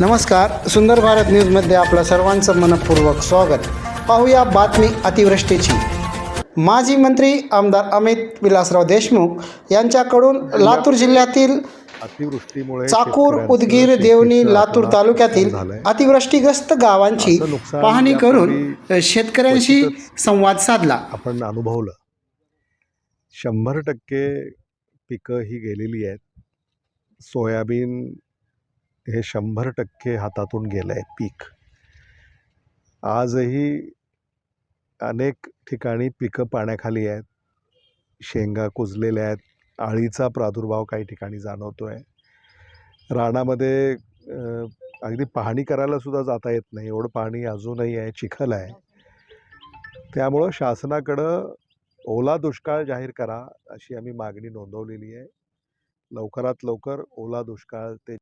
नमस्कार सुंदर भारत न्यूजमध्ये आपलं सर्वांचं मनपूर्वक स्वागत. पाहूया बातमी अतिवृष्टीची. माजी मंत्री आमदार अमित विलासराव देशमुख यांच्याकडून लातूर जिल्ह्यातील अतिवृष्टीमुळे चाकूर उदगीर देवणी लातूर तालुक्यातील. अतिवृष्टीग्रस्त गावांची पाहणी करून शेतकऱ्यांशी संवाद साधला. आपण अनुभवलं. शंभर टक्के पिकं ही गेलेली आहेत. सोयाबीन हे शंभर टक्के हातातून गेलं आहे पीक. आजही अनेक ठिकाणी पिकं पाण्याखाली आहेत. शेंगा कुजलेल्या आहेत. आळीचा प्रादुर्भाव काही ठिकाणी जाणवतो आहे रानामध्ये अगदी पाहणी करायलासुद्धा जाता येत नाही. एवढं पाणी अजूनही आहे चिखल आहे. त्यामुळं शासनाकडं ओला दुष्काळ जाहीर करा अशी आम्ही मागणी नोंदवलेली आहे. लवकरात लवकर ओला दुष्काळ ते